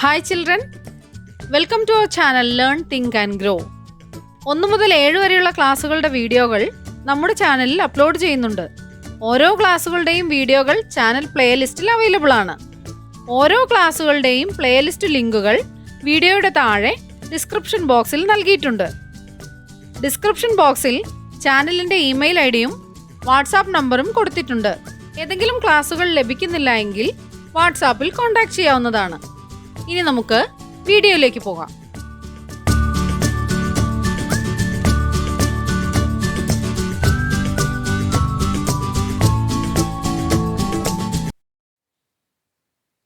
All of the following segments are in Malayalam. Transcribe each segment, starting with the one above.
Hi children welcome to our channel learn think and grow ഒന്ന് മുതൽ ഏഴ് വരെയുള്ള ക്ലാസ്സുകളുടെ വീഡിയോകൾ നമ്മുടെ ചാനലിൽ അപ്ലോഡ് ചെയ്യുന്നുണ്ട്. ഓരോ ക്ലാസ്സുകളുടെയും വീഡിയോകൾ ചാനൽ പ്ലേലിസ്റ്റിൽ അവൈലബിൾ ആണ്. ഓരോ ക്ലാസ്സുകളുടെയും പ്ലേലിസ്റ്റ് ലിങ്കുകൾ വീഡിയോയുടെ താഴെ ഡിസ്ക്രിപ്ഷൻ ബോക്സിൽ നൽകിയിട്ടുണ്ട്. ഡിസ്ക്രിപ്ഷൻ ബോക്സിൽ ചാനലിന്റെ ഇമെയിൽ ഐ ഡിയും വാട്സാപ്പ് നമ്പറും കൊടുത്തിട്ടുണ്ട്. ഏതെങ്കിലും ക്ലാസ്സുകൾ ലഭിക്കുന്നില്ല എങ്കിൽ വാട്സാപ്പിൽ കോൺടാക്ട് ചെയ്യാവുന്നതാണ്. ഇനി നമുക്ക് വീഡിയോയിലേക്ക് പോകാം.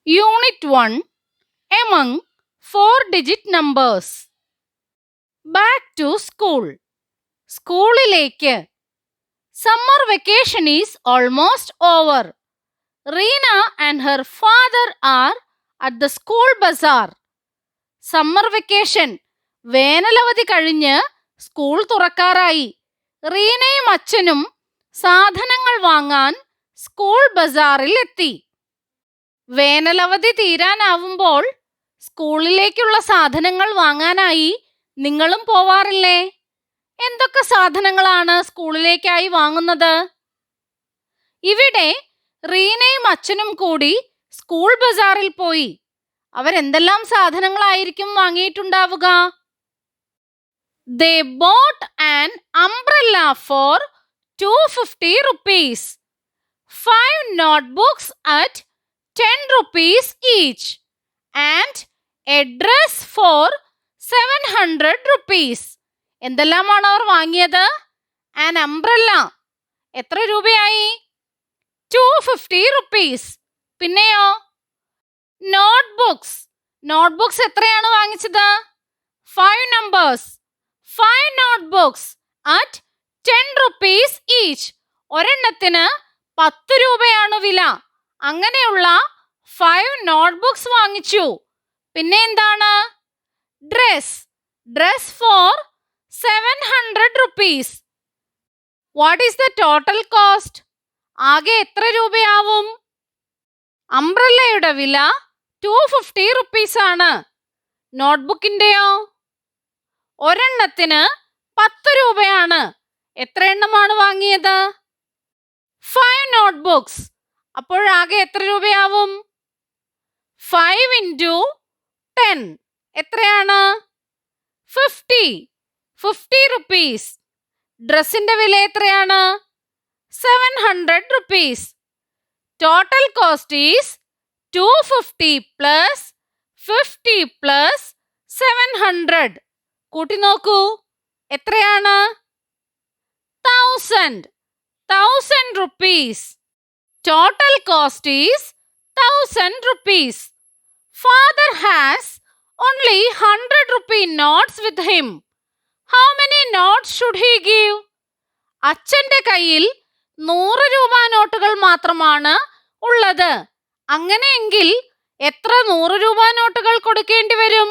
Unit one among four digit numbers back to school സ്കൂളിലേക്ക്. Summer vacation is almost over Reena and her father are at the school bazaar summer vacation വേനലവധി കഴിഞ്ഞ് സ്കൂൾ തുറക്കാറായി. റീനയും അച്ഛനും സാധനങ്ങൾ വാങ്ങാൻ സ്കൂൾ ബസാറിൽ എത്തി. വേനലവധി തീരാനാവുമ്പോൾ സ്കൂളിലേക്കുള്ള സാധനങ്ങൾ വാങ്ങാനായി നിങ്ങളും പോവാറില്ലേ? എന്തൊക്കെ സാധനങ്ങളാണ് സ്കൂളിലേക്കായി വാങ്ങുന്നത്? ഇവിടെ റീനയും അച്ഛനും കൂടി സ്കൂൾ ബസാറിൽ പോയി. അവരെന്തെല്ലാം സാധനങ്ങളായിരിക്കും വാങ്ങിയിട്ടുണ്ടാവുക? They bought an umbrella for two fifty rupees five notebooks at ten rupees each and a dress for seven hundred rupees എന്തെല്ലാമാണ് അവർ വാങ്ങിയത്? ആൻ അംബ്രല്ല എത്ര രൂപയായി? ടു ഫിഫ്റ്റി റുപ്പീസ് പിന്നെയോ? നോട്ട്ബുക്സ് നോട്ട്ബുക്സ് എത്രയാണ് വാങ്ങിച്ചത്? Five numbers five notebooks at ten rupees each ഒരെണ്ണത്തിന് പത്ത് രൂപയാണ് വില. അങ്ങനെയുള്ള ഫൈവ് നോട്ട്ബുക്സ് വാങ്ങിച്ചു. പിന്നെ എന്താണ്? Dress dress for seven hundred rupees what is the total cost ആകെ എത്ര രൂപയാവും? അംബ്രല്ലയുടെ വില ടു ഫിഫ്റ്റി റുപ്പീസ് ആണ്. നോട്ട്ബുക്കിന്റെയോ ഒരെണ്ണത്തിന് പത്ത് രൂപയാണ്. എത്ര എണ്ണമാണ് വാങ്ങിയത്? Five notebooks. അപ്പോഴാകെ എത്ര രൂപയാവും? ഫൈവ് ഇന്റു ടെൻ എത്രയാണ്? ഫിഫ്റ്റി ഫിഫ്റ്റി റുപ്പീസ് ഡ്രസ്സിന്റെ വില എത്രയാണ്? Seven hundred rupees total cost is two fifty plus fifty plus seven hundred കൂട്ടി നോക്കൂ. എത്രയാണ്? Thousand thousand rupees total cost is thousand rupees father has only hundred rupee notes with him how many notes should he give അച്ഛന്റെ കയ്യിൽ നൂറ് രൂപ നോട്ടുകൾ മാത്രമാണ് ഉള്ളത്. അങ്ങനെയെങ്കിൽ എത്ര നൂറ് രൂപ നോട്ടുകൾ കൊടുക്കേണ്ടി വരും?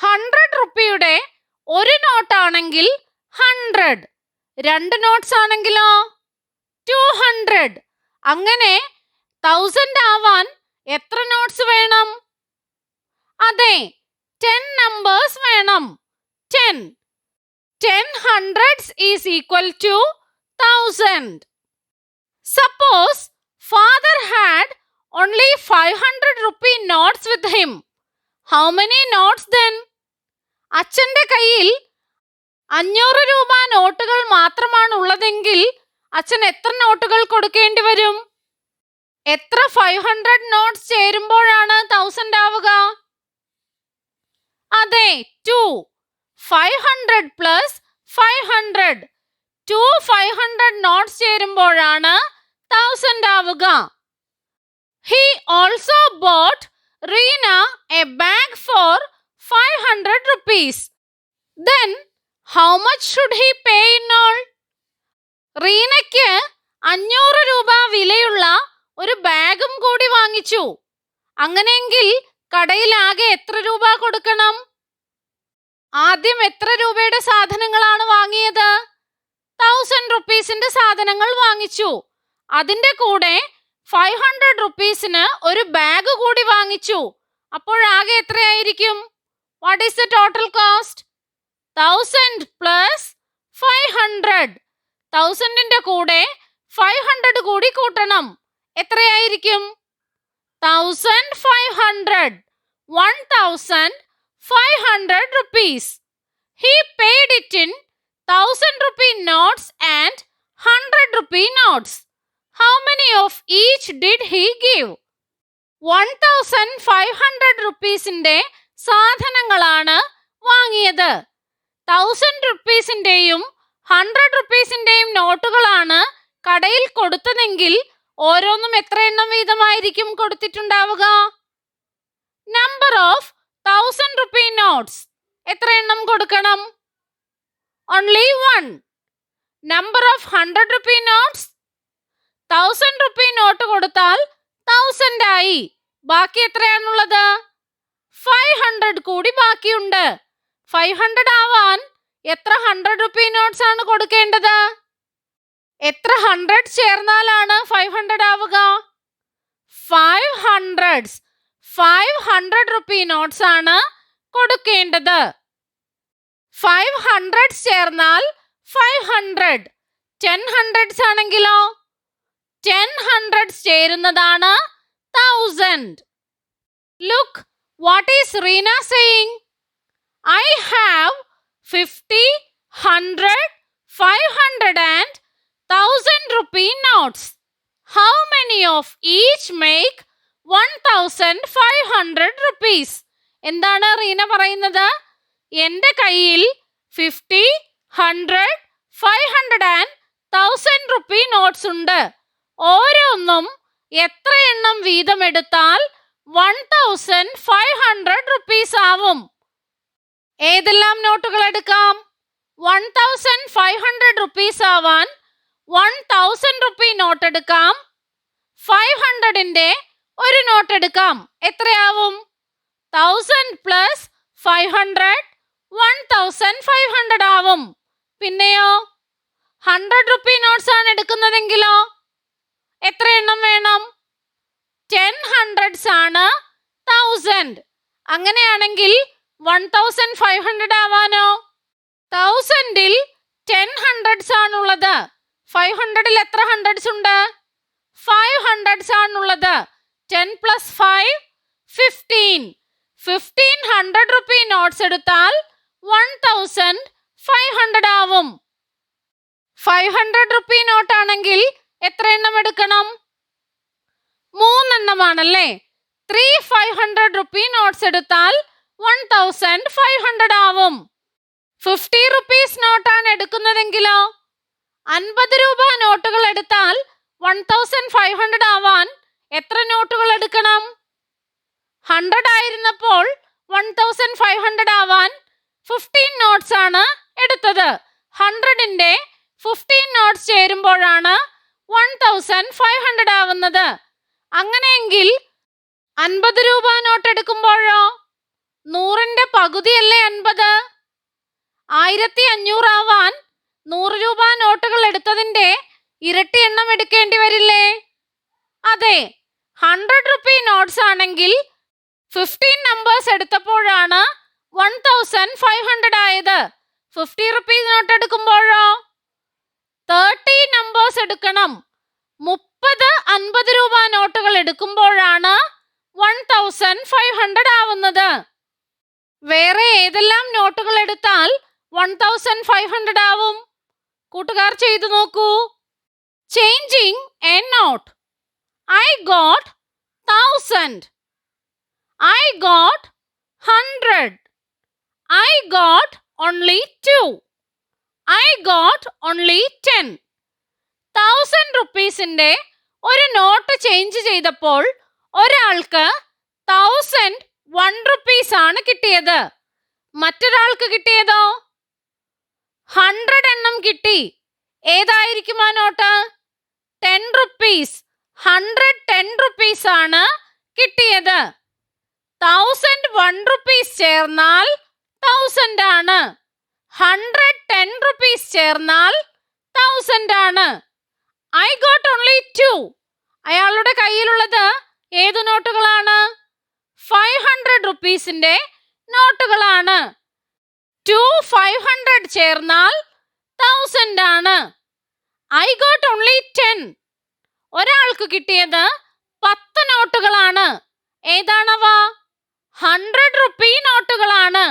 ഹൺഡ്രഡ് റുപ്പിയുടെ ഒരു നോട്ടാണെങ്കിൽ ഹൺഡ്രഡ് രണ്ട് നോട്ട്സ് ആണെങ്കിലോ? ടു ഹൺഡ്രഡ് അങ്ങനെ തൗസൻഡ് ആവാൻ എത്ര നോട്ട്സ് വേണം? അതെ ടെൻ നമ്പേഴ്സ് വേണം. Ten ten hundreds is equal to thousand suppose father had only five hundred rupee notes with him how many notes then അച്ഛന്റെ കയ്യിൽ അഞ്ഞൂറ് രൂപ നോട്ടുകൾ മാത്രമാണ് ഉള്ളതെങ്കിൽ അച്ഛൻ എത്ര നോട്ടുകൾ കൊടുക്കേണ്ടി വരും? എത്ര ഫൈവ് ഹൺഡ്രഡ് നോട്ട്സ് ചേരുമ്പോഴാണ് തൗസൻഡ് ആവുക? അതെ two five hundred plus five hundred two five hundred notes ചേരുമ്പോഴാണ് thousand ആവുക. He also bought Reena a bag for five hundred rupees then how much should he pay in all റീനയ്ക്ക് അഞ്ഞൂറ് രൂപ വിലയുള്ള ഒരു ബാഗും കൂടി വാങ്ങിച്ചു. അങ്ങനെയെങ്കിൽ കടയിൽ ആകെ എത്ര രൂപ കൊടുക്കണം? ആദ്യം എത്ര രൂപയുടെ സാധനങ്ങളാണ് വാങ്ങിയത്? തൗസൻഡ് റുപ്പീസിന്റെ സാധനങ്ങൾ വാങ്ങിച്ചു. അതിന്റെ കൂടെ ഫൈവ് ഹൺഡ്രഡ് റുപ്പീസിന് ഒരു ബാഗ് കൂടി വാങ്ങിച്ചു. അപ്പോഴാകെ എത്രയായിരിക്കും? What is the total cost thousand plus five hundred തൗസൻഡിന്റെ കൂടെ ഫൈവ് ഹൺഡ്രഡ് കൂടി കൂട്ടണം. എത്രയായിരിക്കും? Thousand five hundred one thousand five hundred rupees he paid it in thousand rupee notes and hundred rupee notes how many of each did he give one thousand five hundred റുപ്പീസിന്റെ സാധനങ്ങളാണ് വാങ്ങിയത്. തൗസൻഡ് റുപ്പീസിന്റെയും ഹൺഡ്രഡ് റുപ്പീസിന്റെയും നോട്ടുകളാണ് കടയിൽ കൊടുത്തതെങ്കിൽ ഓരോന്നും എത്ര എണ്ണം വീതമായിരിക്കും കൊടുത്തിട്ടുണ്ടാവുക? Number of thousand rupee notes എത്ര എണ്ണം കൊടുക്കണം? Only one number of hundred rupee notes thousand rupee note കൊടുത്താൽ തൗസൻഡ് ആയി. ബാക്കി എത്രയാണുള്ളത്? ഫൈവ് ഹൺഡ്രഡ് കൂടി ബാക്കിയുണ്ട്. ഫൈവ് ഹൺഡ്രഡ് ആവാൻ എത്ര ഹൺഡ്രഡ് റുപ്പി നോട്ട്സ് ആണ് കൊടുക്കേണ്ടത്? എത്ര ഹൺഡ്രഡ് ചേർന്നാലാണ് ഫൈവ് ഹൺഡ്രഡ് ആവുക? Five hundreds five hundred rupee notes ആണ് കൊടുക്കേണ്ടത്. ഫൈവ് ഹൺഡ്രഡ്സ് ചേർന്നാൽ ഫൈവ് ഹൺഡ്രഡ് ടെൻ ഹൺഡ്രഡ്സ് ആണെങ്കിലോ? ടെൻ ഹൺഡ്രഡ്സ് ചേരുന്നതാണ് thousand look what is Reena saying I have fifty hundred five hundred and thousand rupee notes how many of each make one thousand five hundred rupees എന്താണ് റീന പറയുന്നത്? എന്റെ കയ്യിൽ fifty hundred five hundred and thousand rupee notes ഉണ്ട്. ഓരോന്നും എത്ര എണ്ണം വീതം എടുത്താൽ one thousand five hundred rupees ആവും? ഏതെല്ലാം നോട്ടുകൾ എടുക്കാം? One thousand five hundred rupees ആവാൻ വൺ തൗസൻഡ് റുപ്പി നോട്ട് എടുക്കാം. ഫൈവ് ഹൺഡ്രഡിന്റെ ഒരു നോട്ട് എടുക്കാം. എത്രയാവും? Thousand plus five hundred one thousand five hundred ആവും. പിന്നെയോ? ഹൺഡ്രഡ് റുപ്പി നോട്ട്സ് ആണ് എടുക്കുന്നതെങ്കിലോ? എത്ര എണ്ണം വേണം? ടെൻ ഹൺഡ്രഡ്സ് ആണ് തൗസൻഡ് അങ്ങനെയാണെങ്കിൽ വൺ തൗസൻഡ് ഫൈവ് ഹൺഡ്രഡ് ആവാനോ? തൗസൻഡിൽ ടെൻ ഹൺഡ്രഡ്സ് ആണുള്ളത്. ഫൈവ് ഹൺഡ്രഡിൽ എത്ര ഹൺഡ്രഡ്സ് ഉണ്ട്? ഫൈവ് ഹൺഡ്രഡ്സ് ആണുള്ളത്. Ten plus five fifteen fifteen hundred rupee notes എടുത്താൽ വൺ തൗസൻഡ് ഫൈവ് ഹൺഡ്രഡ് ആവും. ഫൈവ് ഹൺഡ്രഡ് റുപ്പി നോട്ട് ആണെങ്കിൽ എത്ര എണ്ണം എടുക്കണം? മൂന്നെണ്ണമാണല്ലേ? Three five hundred rupee notes എടുത്താൽ വൺ തൗസൻഡ് ഫൈവ് ഹൺഡ്രഡ് ആവും. ഫിഫ്റ്റി റുപ്പീസ് നോട്ടാണ് എടുക്കുന്നതെങ്കിലോ? അൻപത് രൂപ നോട്ടുകൾ എടുത്താൽ വൺ തൗസൻഡ് ഫൈവ് ഹൺഡ്രഡ് ആവാൻ എത്ര നോട്ടുകൾ എടുക്കണം? ഹൺഡ്രഡ് ആയിരുന്നപ്പോൾ വൺ തൗസൻഡ് ഫൈവ് ഹൺഡ്രഡ് ആവാൻ ഫിഫ്റ്റീൻ നോട്ട്സ് ആണ് എടുത്തത്. ഹൺഡ്രഡിന്റെ ഫിഫ്റ്റീൻ നോട്ട്സ് ചേരുമ്പോഴാണ് വൺ തൗസൻഡ് ഫൈവ് ഹൺഡ്രഡ് ആവുന്നത്. അങ്ങനെയെങ്കിൽ അൻപത് രൂപ നോട്ട് എടുക്കുമ്പോഴോ? നൂറിന്റെ പകുതിയല്ലേ അൻപത്? ആയിരത്തി അഞ്ഞൂറാവാൻ നൂറ് രൂപ നോട്ടുകൾ എടുത്തതിന്റെ ഇരട്ടി എണ്ണം എടുക്കേണ്ടി വരില്ലേ? അതെ ഹൺഡ്രഡ് റുപ്പി നോട്ട്സ് ആണെങ്കിൽ ഫിഫ്റ്റീൻ നമ്പേഴ്സ് എടുത്തപ്പോഴാണ് വൺ തൗസൻഡ് ഫൈവ് ഹൺഡ്രഡ് ആയത്. ഫിഫ്റ്റി റുപ്പീസ് നോട്ട് എടുക്കുമ്പോഴോ? നമ്പേഴ്സ് എടുക്കണം. മുപ്പത് അൻപത് രൂപ നോട്ടുകൾ എടുക്കുമ്പോഴാണ് വൺ തൗസൻഡ് ഫൈവ് ഹൺഡ്രഡ് ആവുന്നത്. വേറെ ഏതെല്ലാം നോട്ടുകൾ എടുത്താൽ വൺ തൗസൻഡ് ഫൈവ് ഹൺഡ്രഡ് ആവും? കൂട്ടുകാർ ചെയ്തു നോക്കൂ. Changing a note I got thousand I got hundred I got only two I got only ten thousand റുപ്പീസിന്റെ ഒരു നോട്ട് ചേഞ്ച് ചെയ്തപ്പോൾ ഒരാൾക്ക് തൗസൻഡ് വൺ റുപ്പീസ് ആണ് കിട്ടിയത്. മറ്റൊരാൾക്ക് കിട്ടിയതോ? ഹൺഡ്രഡ് എണ്ണം കിട്ടി. ഏതായിരിക്കും ആ note ten rupees hundred ten rupees ആണ് കിട്ടിയത്. തൗസൻഡ് വൺ റുപ്പീസ് ചേർന്നാൽ തൗസൻഡ് ആണ്. ഹൺഡ്രഡ് ടെൻ റുപ്പീസ് ചേർന്നാൽ തൗസൻഡ് ആണ്. ഐ ഗോട്ട് ഓൺലി ടു അയാളുടെ കയ്യിലുള്ളത് ഏത് നോട്ടുകളാണ്? ഫൈവ് ഹൺഡ്രഡ് റുപ്പീസിന്റെ നോട്ടുകളാണ്. ടു ഫൈവ് ഹൺഡ്രഡ് ചേർന്നാൽ തൗസൻഡ് ആണ്. ഐ ഗോട്ട് ഓൺലി ടെൻ ഒരാൾക്ക് കിട്ടിയത് പത്ത് നോട്ടുകളാണ്. ഏതാണവ? ഹൺഡ്രഡ് റുപ്പി നോട്ടുകളാണ്.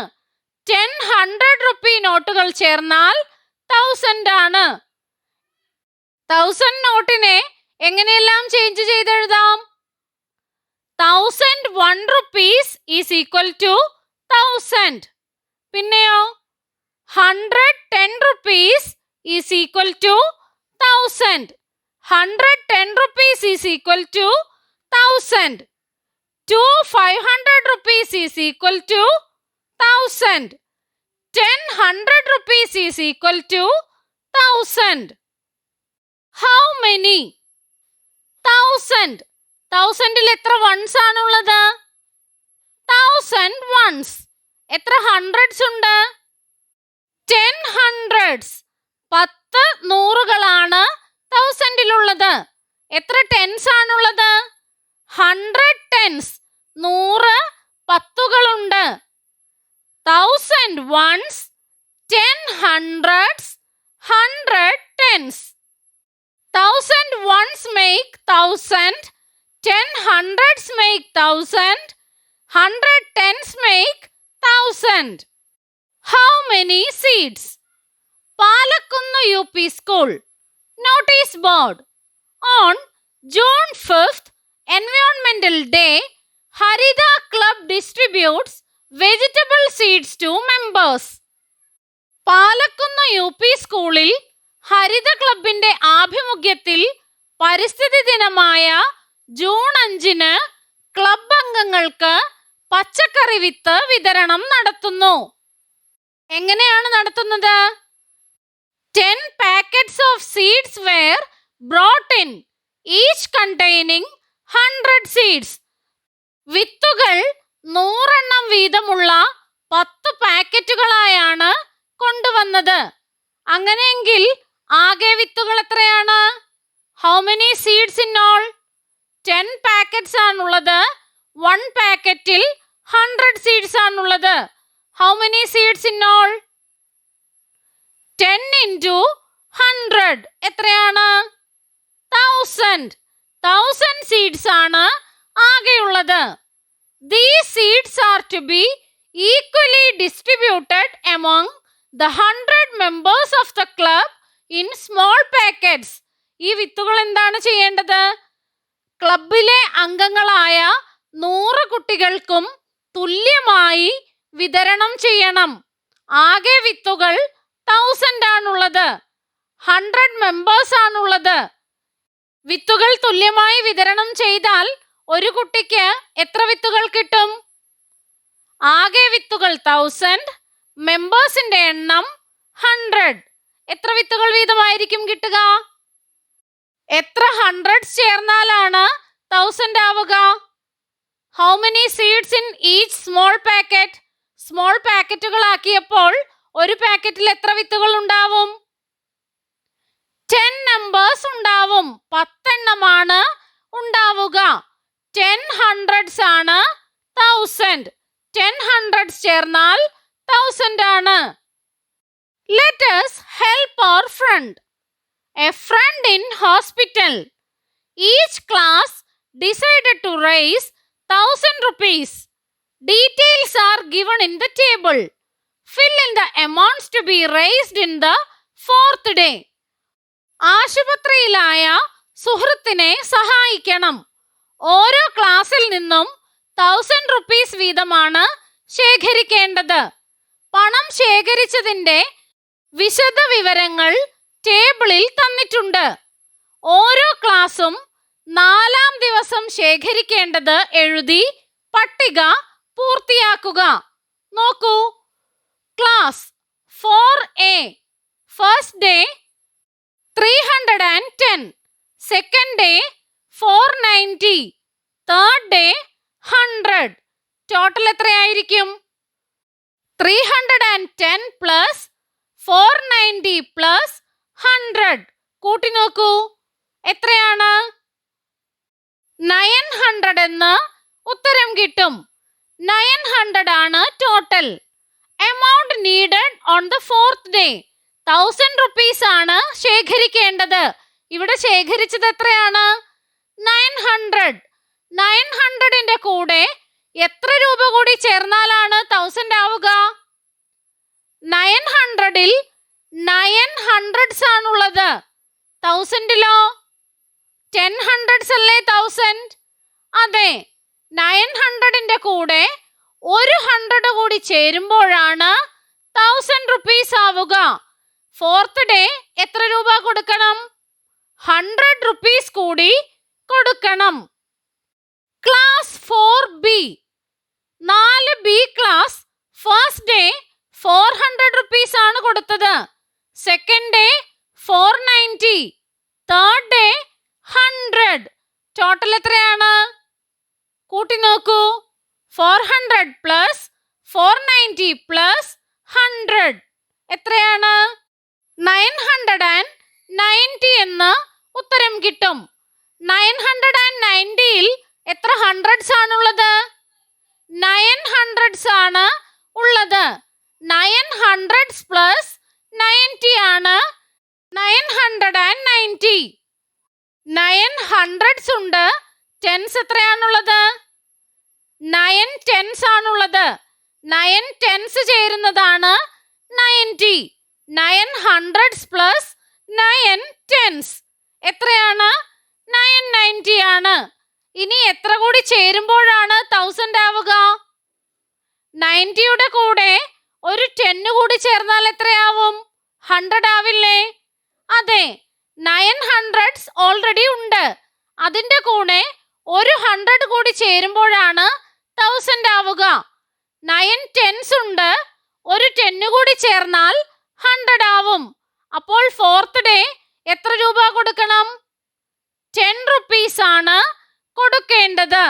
ടെൻ ഹൺഡ്രഡ് റുപ്പി നോട്ടുകൾ ചേർന്നാൽ തൗസൻഡ് ആണ്. തൗസൻഡ് നോട്ടിനെ എങ്ങനെയെല്ലാം change ചെയ്തെഴുതാം? Thousand one rupees is equal to thousand പിന്നെയോ? Hundred ten rupees is equal to thousand hundred ten rupees is equal to thousand two five hundred rupees is equal to thousand ten hundred rupees is equal to thousand how many thousand തൗസൻഡിൽ എത്ര വൺസ് ആണുള്ളത്? തൗസൻഡ് വൺസ് എത്ര ഹൺഡ്രഡ്സ് ഉണ്ട്? ടെൻ ഹൺഡ്രഡ്സ് പത്ത് നൂറുകളാണ് തൗസൻഡിലുള്ളത് എത്ര ടെൻസ് ആണുള്ളത്? ഹൺഡ്രഡ് ടെൻസ് നൂറ് പത്തുകളുണ്ട്. Thousand ones ten hundreds hundred tens thousand ones make thousand ten hundreds make thousand hundred tens make thousand how many seeds Palakkunnu U P school notice board. On June fifth എൻവയോൺമെന്റൽ day Haritha club distributes vegetable seeds to members. Palakkunnu U P സ്കൂളിൽ ഹരിത ക്ലബിന്റെ ആഭിമുഖ്യത്തിൽ പരിസ്ഥിതി ദിനമായ ജൂൺ അഞ്ചിന് ക്ലബ് അംഗങ്ങൾക്ക് പച്ചക്കറി വിത്ത് വിതരണം നടത്തുന്നു. എങ്ങനെയാണ് നടത്തുന്നത്? Ten packets of seeds were brought in each containing hundred seeds വിത്തുകൾ നൂറെണ്ണം വീതമുള്ള പത്ത് പാക്കറ്റുകളായാണ് കൊണ്ടുവന്നത്. അങ്ങനെയെങ്കിൽ ആകെ വിത്തുകൾ എത്രയാണ്? How many seeds in all ten packets ആണുള്ളത്. വൺ പാക്കറ്റിൽ ഹൺഡ്രഡ് സീഡ്സ് ആണുള്ളത്. How many seeds in all ten into hundred എത്രയാണ്? തൗസൻഡ് തൗസൻഡ് സീഡ്സ് ആണ് ആകെയുള്ളത്. These seeds are to be equally distributed among the hundred members of the club in small packets. ഈ വിത്തുകൾ എന്താണ് ചെയ്യേണ്ടത്? ക്ലബിലെ അംഗങ്ങളായ നൂറ് കുട്ടികൾക്കും തുല്യമായി വിതരണം ചെയ്യണം. ആകെ വിത്തുകൾ തൗസൻഡ് ആണുള്ളത്. ഹൺഡ്രഡ് മെമ്പേഴ്സ് ആണുള്ളത്. വിത്തുകൾ തുല്യമായി വിതരണം ചെയ്താൽ ഒരു കുട്ടിക്ക് എത്ര വിത്തുകൾ കിട്ടും? ആകെ വിത്തുകൾ തൗസൻഡ് മെമ്പേഴ്സിന്റെ എണ്ണം ഹൺഡ്രഡ് എത്ര വിത്തുകൾ വീതമായിരിക്കും കിട്ടുക? എത്ര ഹൺഡ്രഡ് ചേർന്നാലാണ് തൗസൻഡ് ആവുക? How many seeds in each small packet small പാക്കറ്റുകളാക്കിയപ്പോൾ ഒരു പാക്കറ്റിൽ എത്ര വിത്തുകൾ ഉണ്ടാവും? ടെൻ നമ്പേഴ്സ് ഉണ്ടാവും. പത്തെണ്ണമാണ് ഉണ്ടാവുക. ടെൻ ഹൺഡ്രഡ്സ് ആണ് തൗസൻഡ് ടെൻ ഹൺഡ്രഡ്സ് ചേർന്നാൽ തൗസൻഡ് ആണ്. Let's help our friend a friend in hospital each class decided to raise thousand rupees details are given in the table fill in the amounts to be raised in the fourth day ആശുപത്രിയിലായ സുഹൃത്തിനെ സഹായിക്കണം. ഓരോ ക്ലാസ്സിൽ നിന്നും തൗസൻഡ് റുപ്പീസ് വീതമാണ് ശേഖരിക്കേണ്ടത്. പണം ശേഖരിച്ചതിന്റെ വിശദ വിവരങ്ങൾ ടേബിളിൽ തന്നിട്ടുണ്ട്. ഓരോ ക്ലാസും നാലാം ദിവസം ശേഖരിക്കേണ്ടത് എഴുതി പട്ടിക പൂർത്തിയാക്കുക. നോക്കൂ. Class four A. First day three hundred and ten. Second day four ninety. Third day hundred. Total എത്രയായിരിക്കും? Three hundred and ten plus four ninety plus hundred. കൂട്ടി നോക്കൂ. എത്രയാണ്? നയൻ ഹൺഡ്രഡ് എന്ന് ഉത്തരം കിട്ടും. നയൻ ഹൺഡ്രഡ് ആണ് total amount needed on the fourth day thousand rupees ആണ് ശേഖരിക്കേണ്ടത്. ഇവിടെ ശേഖരിച്ചത് എത്രയാണ്? Nine hundred. നയൻ ഹൺഡ്രഡിന്റെ കൂടെ എത്ര രൂപ കൂടി ചേർന്നാലാണ് തൗസൻഡ് ആവുക? നയൻ ഹൺഡ്രഡിൽ നയൻ ഹൺഡ്രഡ്സ് ആണുള്ളത്. തൗസൻഡിലോ ടെൻ ഹൺഡ്രഡ്സ് അല്ലേ തൗസൻഡ് അതെ നയൻ ഹൺഡ്രഡിന്റെ കൂടെ ഒരു ഹൺഡ്രഡ് കൂടി ചേരുമ്പോഴാണ് തൗസൻഡ് റുപ്പീസ് ആവുക. ഫോർത്ത് ഡേ എത്ര രൂപ കൊടുക്കണം? ഹൺഡ്രഡ് റുപ്പീസ് കൂടി കൊടുക്കണം. ക്ലാസ് ഫോർ ബി നാല് B class first day four hundred rupees ആണ് കൊടുത്തത്. Second day four ninety third day hundred total എത്രയാണ്? കൂട്ടി നോക്കൂ. Four hundred plus four ninety plus hundred എത്രയാണ്? നയൻ ഹൺഡ്രഡ് ആൻഡ് നയന്റി എന്ന് ഉത്തരം കിട്ടും. നയൻ ഹൺഡ്രഡ് ആൻഡ് നയന്റിയിൽ എത്ര ഹൺഡ്രഡ്സ് ആണുള്ളത്? നയൻ ഹൺഡ്രഡ്സ് ആണ് ഉള്ളത്. നയൻ ഹൺഡ്രഡ് പ്ലസ് നയന്റി ആണ്. Nine hundred and ninety. Nine hundreds ഉണ്ട്. ടെൻസ് എത്രയാണുള്ളത്? നയൻ ടെൻസ് ആണുള്ളത്. നയൻ ടെൻസ് ചേരുന്നതാണ് ninety. Nine hundreds plus nine tens എത്രയാണ്? നയൻ നയന്റി ആണ്. ഇനി എത്ര കൂടി ചേരുമ്പോഴാണ് തൗസൻഡ് ആവുക? നയന്റിയുടെ കൂടെ ടെന്ന് കൂടി ചേർന്നാൽ എത്രയാവും? ഹൺഡ്രഡ് ആവില്ലേ? അതെ നയൻ ഹൺഡ്രഡ്സ് ഓൾറെഡി ഉണ്ട്. അതിന്റെ കൂടെ ഒരു ഹൺഡ്രഡ് കൂടി ചേരുമ്പോഴാണ് തൗസൻഡ് ആവുക. നയൻ ടെൻസ് ഉണ്ട്. ഒരു ടെന്ന് കൂടി ചേർന്നാൽ ഹൺഡ്രഡ് ആവും. അപ്പോൾ ഫോർത്ത് ഡേ എത്ര രൂപ കൊടുക്കണം? ടെൻ റുപ്പീസ് ആണ് കൊടുക്കേണ്ടത്.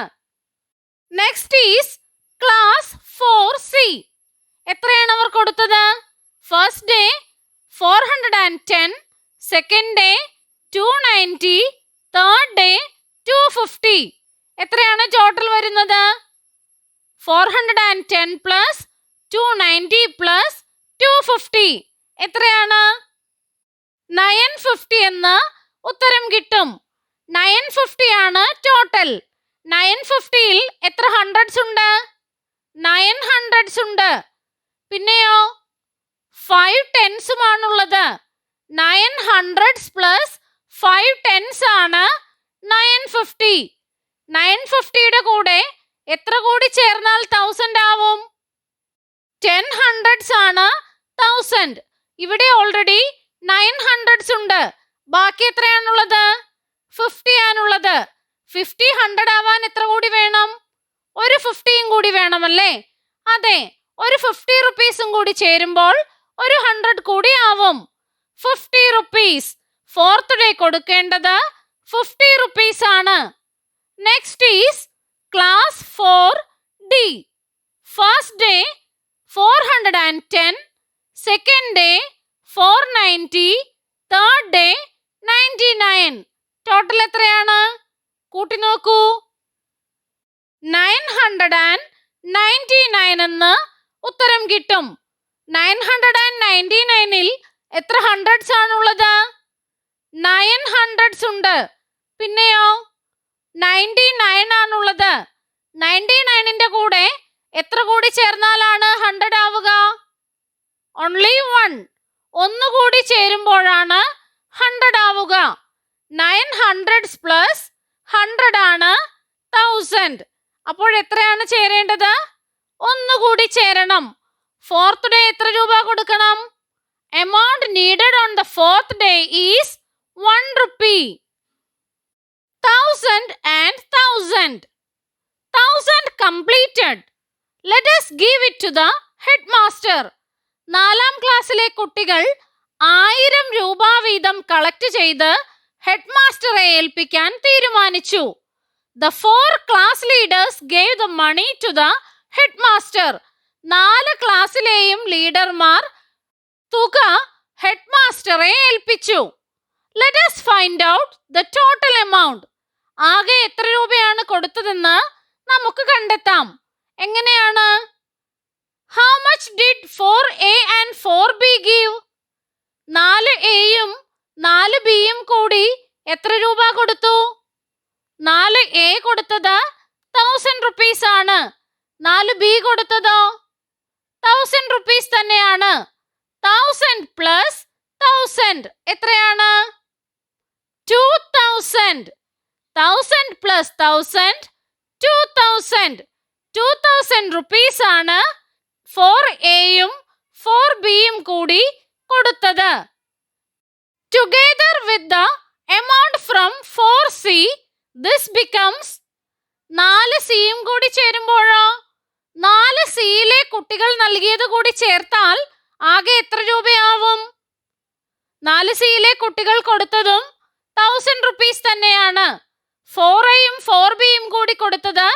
Next is class four C എത്രയാണ് അവർ കൊടുത്തത്? First day four hundred and ten second day two ninety third day two fifty എത്രയാണ് ടോട്ടൽ വരുന്നത്? Four hundred and ten plus two ninety plus two fifty എത്രയാണ്? നയൻ ഫിഫ്റ്റി എന്ന് ഉത്തരം കിട്ടും. നയൻ ഫിഫ്റ്റി ആണ് ടോട്ടൽ നയൻ ഫിഫ്റ്റിയിൽ എത്ര ഹൺഡ്രഡ്സ് ഉണ്ട്? നയൻ ഹൺഡ്രഡ്സ് ഉണ്ട്. പിന്നെയോ? Five ടെൻസുമാണുള്ളത് nine hundreds plus five tens ആണ് നയൻ ഫിഫ്റ്റി നയൻ ഫിഫ്റ്റിയുടെ കൂടെ എത്ര കൂടി ചേർന്നാൽ തൗസൻഡ് ആവും? ടെൻ ഹൺഡ്രഡ്സ് ആണ് തൗസൻഡ് ഇവിടെ ഓൾറെഡി നയൻ ഹൺഡ്രഡ്സ് ഉണ്ട്. ബാക്കി എത്രയാണുള്ളത്? ഫിഫ്റ്റി ആണുള്ളത്. ഫിഫ്റ്റി ഹൺഡ്രഡ് ആവാൻ എത്ര കൂടി വേണം? ഒരു ഫിഫ്റ്റിയും കൂടി വേണമല്ലേ? അതെ. ഒരു ഫിഫ്റ്റി റുപ്പീസും കൂടി ചേരുമ്പോൾ ഒരു ഹൺഡ്രഡ് കൂടി ആവും. ഫിഫ്റ്റി റുപ്പീസ് ഫോർത്ത് ഡേ കൊടുക്കേണ്ടത് ഫിഫ്റ്റി റുപ്പീസ് ആണ്. Next is class four D first day four hundred and ten second day four ninety third day ninety nine total എത്രയാണ്? കൂട്ടി നോക്കൂ. Nine hundred and ninety nine എന്ന് ഉത്തരം കിട്ടും. നയൻ ഹൺഡ്രഡ് ആൻഡ് നയന്റി നയനിൽ എത്ര ഹൺഡ്രഡ്സ് ആണുള്ളത്? നയൻ ഹൺഡ്രഡ്സ് ഉണ്ട്. പിന്നെയോ? നയന്റി നയൻ ആണുള്ളത്. നയന്റി നയനിന്റെ കൂടെ എത്ര കൂടി ചേർന്നാലാണ് ഹൺഡ്രഡ് ആവുക? ഓൺലി വൺ ഒന്നുകൂടി ചേരുമ്പോഴാണ് ഹൺഡ്രഡ് ആവുക. നയൻ ഹൺഡ്രഡ്സ് പ്ലസ് ഹൺഡ്രഡ് ആണ് തൗസൻഡ് അപ്പോൾ എത്രയാണ് ചേരേണ്ടത്? ഒന്നുകൂടി ചേരണം. ഫോർത്ത് ഡേ എത്ര രൂപ കൊടുക്കണം? Amount needed on the fourth day is one rupee thousand and thousand thousand completed let give it to the head master നാലാം ക്ലാസ്സിലെ കുട്ടികൾ ആയിരം രൂപ വീതം കളക്ട് ചെയ്ത് ഹെഡ് മാസ്റ്ററെ ഏൽപ്പിക്കാൻ തീരുമാനിച്ചു. The four class leaders gave the money to the head master നാല് ക്ലാസ്സിലെയും ലീഡർമാർ തുക ഹെഡ് മാസ്റ്ററെ ഏൽപ്പിച്ചു let find out the total amount ആകെ എത്ര രൂപയാണ് കൊടുത്തതെന്ന് നമുക്ക് കണ്ടെത്താം. എങ്ങനെയാണ്? How much did four A and four B give നാല് എയും നാല് ബിയും കൂടി എത്ര രൂപ കൊടുത്തു? നാല് എ കൊടുത്തത് തൗസൻഡ് റുപ്പീസ് ആണ്. നാല് ബി കൊടുത്തതോ? തൗസൻഡ് റുപ്പീസ് തന്നെയാണ്. തൗസൻഡ് പ്ലസ് തൗസൻഡ് എത്രയാണ്? Two thousand thousand plus thousand two thousand two thousand rupees ആണ് ഫോർ എയും ഫോർ ബിയും കൂടി കൊടുത്തത്. Together with the amount from four C this becomes നാല് സിയും കൂടി ചേരുമ്പോഴോ? നാല് സിയിലെ കുട്ടികൾ നൽകിയത് കൂടി ചേർത്താൽ ആകെ എത്ര രൂപയാവും? നാല് സിയിലെ കുട്ടികൾ കൊടുത്തതും തൗസൻഡ് റുപ്പീസ് തന്നെയാണ്. ഫോർ എയും ഫോർ ബിയും കൂടി കൊടുത്തത്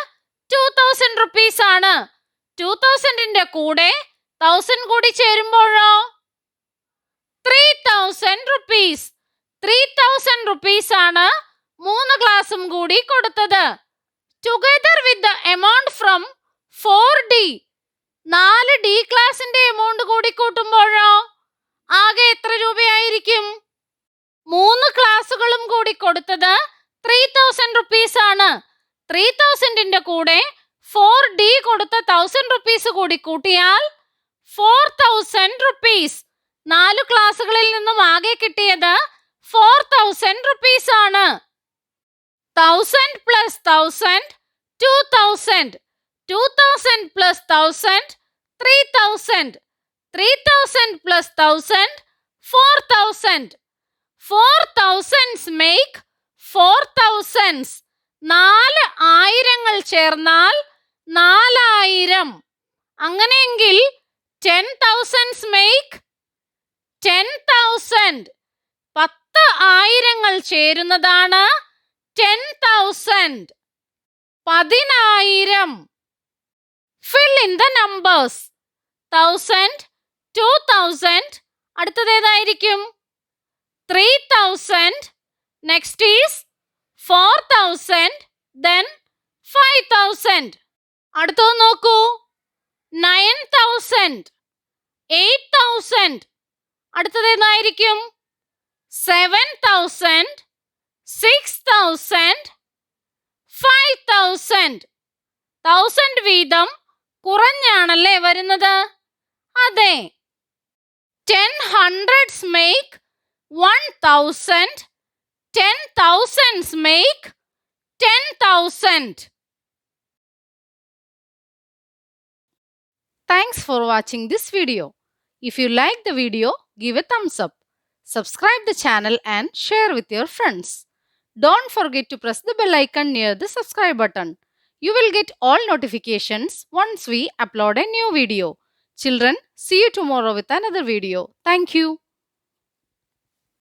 ടു തൗസൻഡ് റുപ്പീസ് ആണ്. ടു തൗസൻഡിന്റെ കൂടെ തൗസൻഡ് കൂടി ചേരുമ്പോഴോ? Three thousand rupees three thousand rupees ആണ് മൂന്ന് ക്ലാസ്സും കൂടി കൊടുത്തത്. Together with the amount from four D നാല് ഡി ക്ലാസിന്റെ എമൗണ്ട് കൂടി കൂട്ടുമ്പോഴോ? ആകെ എത്ര രൂപയായിരിക്കും? മൂന്ന് ക്ലാസ്സുകളും കൂടി കൊടുത്തത് ത്രീ തൗസൻഡ് റുപ്പീസ് ആണ്. ത്രീ തൗസൻഡിന്റെ കൂടെ ഫോർ ഡി കൊടുത്ത തൗസൻഡ് റുപ്പീസ് കൂടി കൂട്ടിയാൽ ഫോർ തൗസൻഡ് റുപ്പീസ് നാല് ക്ലാസ്സുകളിൽ നിന്നും ആകെ കിട്ടിയത് ഫോർ തൗസൻഡ് റുപ്പീസ് ആണ്. Thousand plus thousand two thousand two thousand plus thousand three thousand three thousand plus thousand four thousand four thousands make four thousands നാല് ആയിരങ്ങൾ ചേർന്നാൽ നാലായിരം. അങ്ങനെയെങ്കിൽ ten thousands make ten thousand പത്ത് ആയിരങ്ങൾ ചേരുന്നതാണ് ടെൻ തൗസൻഡ് പതിനായിരം. Fill in the numbers thousand two thousand അടുത്തത് ഏതായിരിക്കും? Three thousand next is four thousand then five thousand അടുത്തത് നോക്കൂ. നയൻ തൗസൻഡ് എയ്റ്റ് തൗസൻഡ് അടുത്തത് ഏതായിരിക്കും? Seven thousand six thousand five thousand thousand വീതം കുറഞ്ഞാണല്ലേ വരുന്നത് അതെ ten hundreds make one thousand ten thousands make ten thousand Thanks for watching this video. If you like the video, give a thumbs up. Subscribe the channel and share with your friends. Don't forget to press the bell icon near the subscribe button. You will get all notifications once we upload a new video. Children, see you tomorrow with another video. Thank you.